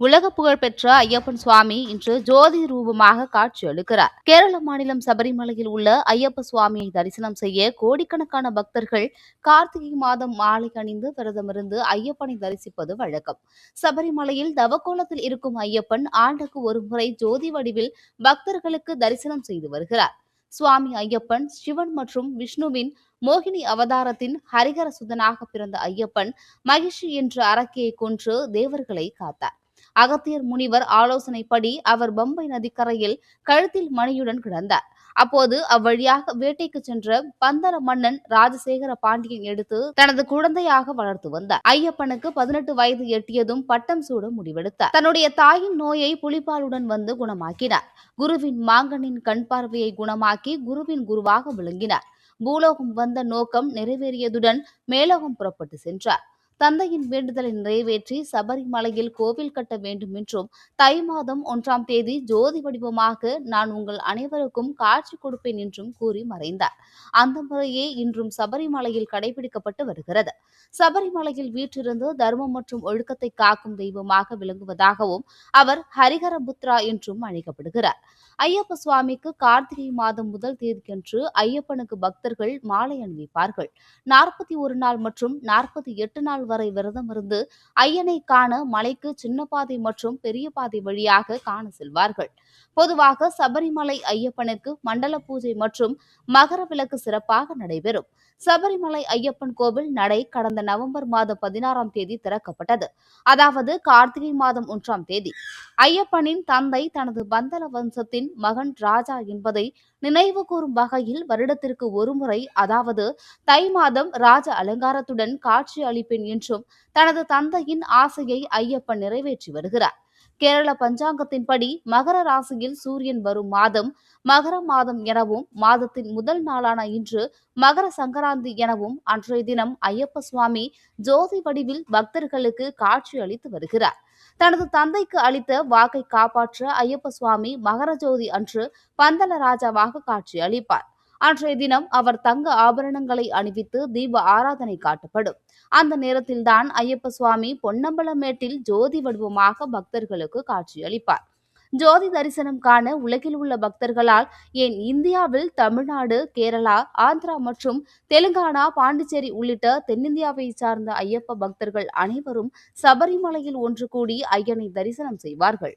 உலக புகழ்பெற்ற ஐயப்பன் சுவாமி இன்று ஜோதி ரூபமாக காட்சியளிக்கிறார் கேரள மாநிலம் சபரிமலையில் உள்ள ஐயப்ப சுவாமியை தரிசனம் செய்ய கோடிக்கணக்கான பக்தர்கள் கார்த்திகை மாதம் மாலை அணிந்து விரதமிருந்து ஐயப்பனை தரிசிப்பது வழக்கம். சபரிமலையில் தவக்கோலத்தில் இருக்கும் ஐயப்பன் ஆண்டுக்கு ஒரு முறை ஜோதி வடிவில் பக்தர்களுக்கு தரிசனம் செய்து வருகிறார். சுவாமி ஐயப்பன் சிவன் மற்றும் விஷ்ணுவின் மோகினி அவதாரத்தின் ஹரிகர சுதனாக பிறந்த ஐயப்பன் மகிஷி என்ற அரக்கியை கொன்று தேவர்களை காத்தார். அகத்தியர் முனிவர் ஆலோசனைப்படி அவர் பம்பை நதிக்கரையில் கழுத்தில் மணியுடன் கிடந்தார். அப்போது அவ்வழியாக வேட்டைக்கு சென்ற பந்தர மன்னன் ராஜசேகர பாண்டியன் எடுத்து தனது குழந்தையாக வளர்த்து வந்தார். ஐயப்பனுக்கு பதினெட்டு வயது எட்டியதும் பட்டம் சூட முடிவெடுத்தார். தன்னுடைய தாயின் நோயை புலிப்பாலுடன் வந்து குணமாக்கினார். குருவின் மாங்கனின் கண் பார்வையை குணமாக்கி குருவின் குருவாக விளங்கினார். பூலோகம் வந்த நோக்கம் நிறைவேறியதுடன் மேலோகம் புறப்பட்டு சென்றார். தந்தையின் வேண்டுதலை நிறைவேற்றி சபரிமலையில் கோவில் கட்ட வேண்டும் என்றும் தை மாதம் ஒன்றாம் தேதி ஜோதி வடிவமாக நான் உங்கள் அனைவருக்கும் காட்சி கொடுப்பேன் என்றும் கூறி மறைந்தார். அந்த முறையே இன்றும் சபரிமலையில் கடைபிடிக்கப்பட்டு வருகிறது. சபரிமலையில் வீற்றிருந்து தர்மம் மற்றும் ஒழுக்கத்தை காக்கும் தெய்வமாக விளங்குவதாகவும் அவர் ஹரிஹரபுத்ரா என்றும் அழைக்கப்படுகிறார். ஐயப்ப சுவாமிக்கு கார்த்திகை மாதம் முதல் தேதியன்று ஐயப்பனுக்கு பக்தர்கள் மாலை அணிவிப்பார்கள். நாற்பத்தி ஒரு நாள் மற்றும் நாற்பத்தி எட்டு நாள் நாள் வரை விரதம் இருந்து ஐயனை காண மலைக்கு சின்ன பாதை மற்றும் பெரிய பாதை வழியாக காண செல்வார்கள். பொதுவாக சபரிமலை ஐயப்பனுக்கு மண்டல பூஜை மற்றும் மகர விளக்கு சிறப்பாக நடைபெறும். சபரிமலை ஐயப்பன் கோவில் நடை கடந்த நவம்பர் மாதம் பதினாறாம் தேதி திறக்கப்பட்டது. அதாவது கார்த்திகை மாதம் ஒன்றாம் தேதி. ஐயப்பனின் தந்தை தனது பந்தல வம்சத்தின் மகன் ராஜா என்பதை நினைவு கூறும் வகையில் வருடத்திற்கு ஒருமுறை அதாவது தை மாதம் ராஜ அலங்காரத்துடன் காட்சி அளிப்பேன் என்றும் தனது தந்தையின் ஆசையை ஐயப்பன் நிறைவேற்றி வருகிறார். கேரள பஞ்சாங்கத்தின்படி மகர ராசியில் சூரியன் வரும் மாதம் மகர மாதம் எனவும் மாதத்தின் முதல் நாளான இன்று மகர சங்கராந்தி எனவும் அன்றைய தினம் ஐயப்ப சுவாமி ஜோதி வடிவில் பக்தர்களுக்கு காட்சி அளித்து வருகிறார். தனது தந்தைக்கு அளித்த வாக்கை காப்பாற்ற ஐயப்ப சுவாமி மகர ஜோதி அன்று பந்தல ராஜாவாக காட்சி அளிப்பார். அன்றைய தினம் அவர் தங்க ஆபரணங்களை அணிவித்து தீப ஆராதனை காட்டப்படும். அந்த நேரத்தில்தான் ஐயப்ப சுவாமி பொன்னம்பலமேட்டில் ஜோதி வடிவமாக பக்தர்களுக்கு காட்சியளிப்பார். ஜோதி தரிசனம் காண உலகில் உள்ள பக்தர்களால் ஏன் இந்தியாவில் தமிழ்நாடு கேரளா ஆந்திரா மற்றும் தெலுங்கானா பாண்டிச்சேரி உள்ளிட்ட தென்னிந்தியாவை சார்ந்த ஐயப்ப பக்தர்கள் அனைவரும் சபரிமலையில் ஒன்று கூடி ஐயனை தரிசனம் செய்வார்கள்.